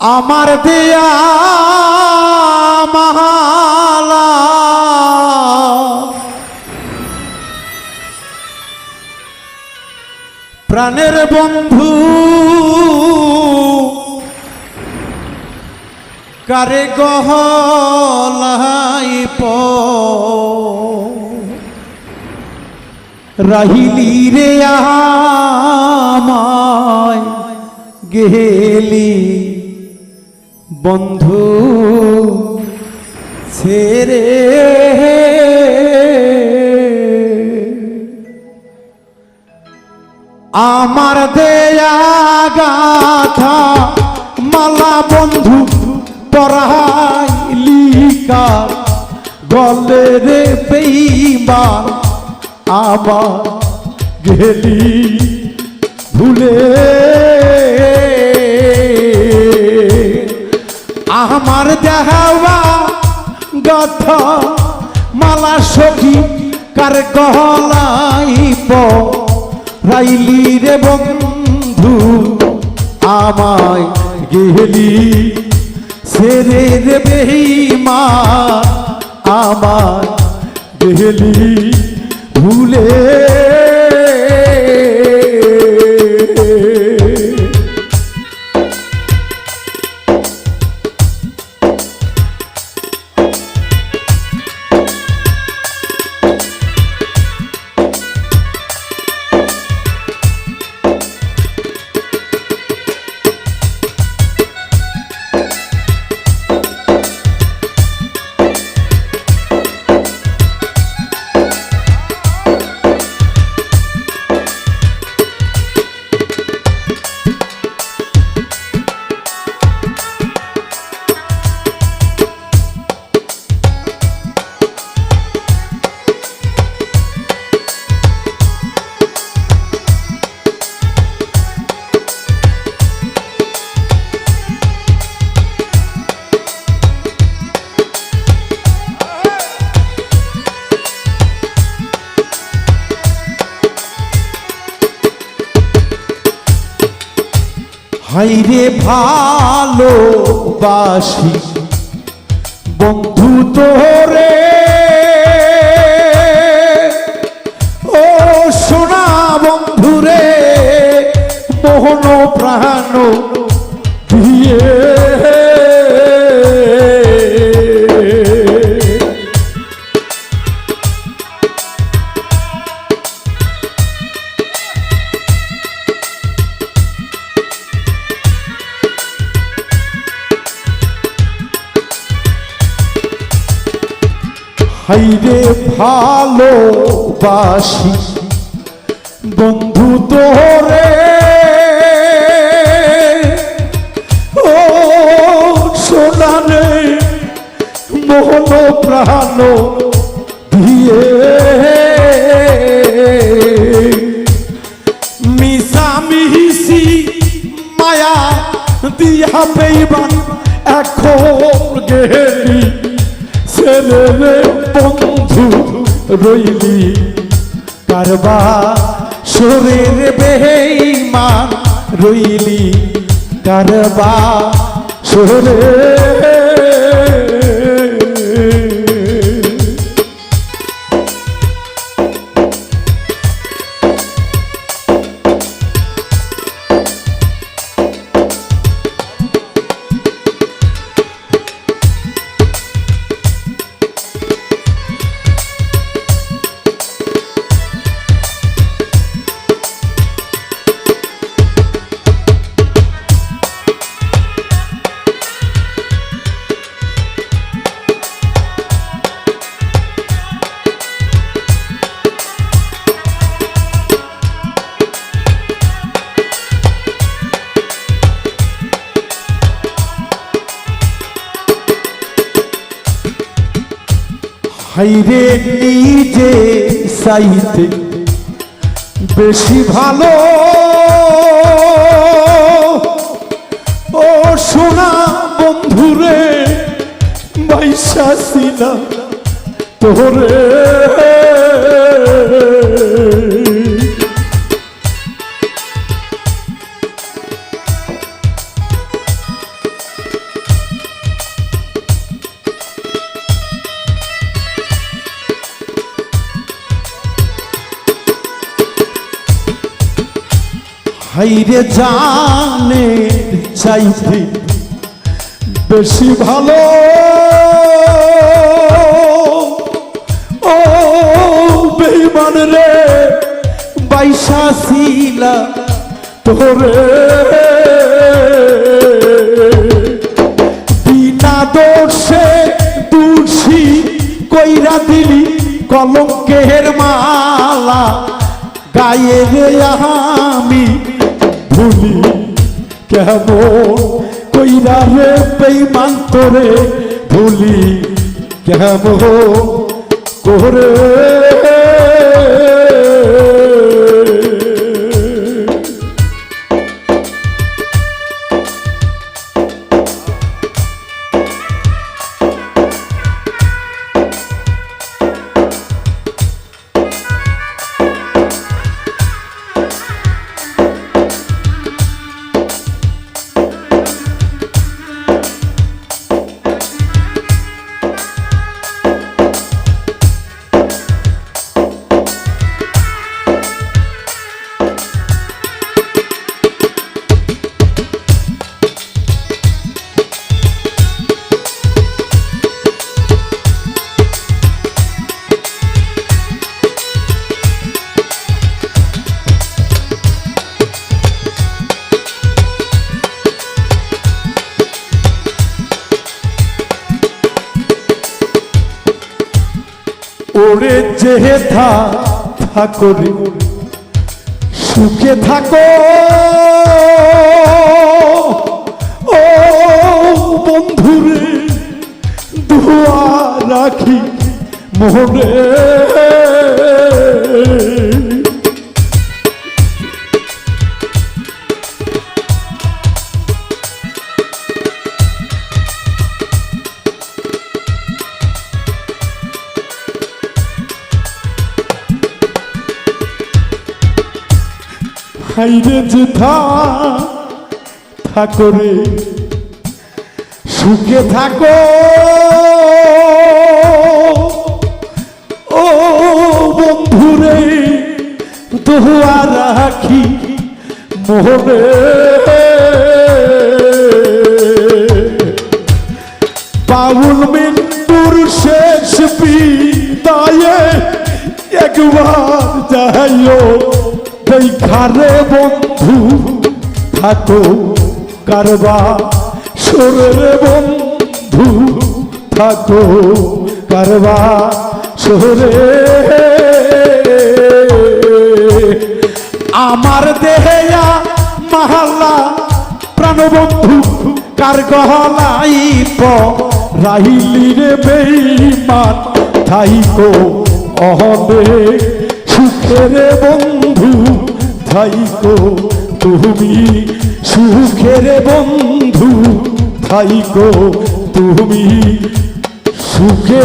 আমার দেয়া মাহালা। প্রাণের বন্ধু কারে গহলাই প। রাহিলি রে আমায় গেলি বন্ধু ছেড়ে আমার দেয়া গাথা মালা বন্ধু পড়াইলিকা গলে রে বেইমান আবার গেলি ভুলে। আমার দেহাওয়া গাথা মালা সখী, কার গহলাইব? রাইলি রে বন্ধু, আমায় গেলি সেরে রে বেহিমা, আমায় গেলি ভুলে হাইরে ভালোবাসি। বন্ধু তোরে। ও সোনা বন্ধুরে মোহন প্রাণ দিয়ে হাইরে ভালোবাসি। বন্ধু তোরে। ও সোনারে মোহন প্রাণ দিয়ে। মিশা মিহিসি মায়া দিয়া পেইবান এখন গেলি। রইলি কারবা সুরের বেইমান রইলি কারবা শরীর হাইরে নিজে সাইতে বেশি ভালো। ও সোনা বন্ধুরে বাইশাসিনা তোরে। হাইরে জানে চাইতে বেশি ভালো। ও বেইমান রে বাইশা শিলা তোরে। কেমন কইরা রে বেইমান তোরে ভুলি কেমন করে ওরে যে থা থাকরে সুখে থাকো। ও বন্ধুরে দোয়া রাখি মোহরে হাইরে যে থাকরে সুখে থাকো। ও বন্ধুরে দোয়া রাখি মোহরে বাউল মিন্টুর শেষ বিদায়ে একবার যাইও। খারে বন্ধু থাকো, কারবা সরে বন্ধু থাকো, কারবা সরে। আমার দেহেয়া মাহাল্লা প্রাণবন্ধু, কার গহলাই রাহিলি রে বেইমান, থাইকো অহবে সুখের বন্ধু। থাইকো তুমি সুখের বন্ধু থাইকো তুমি সুখে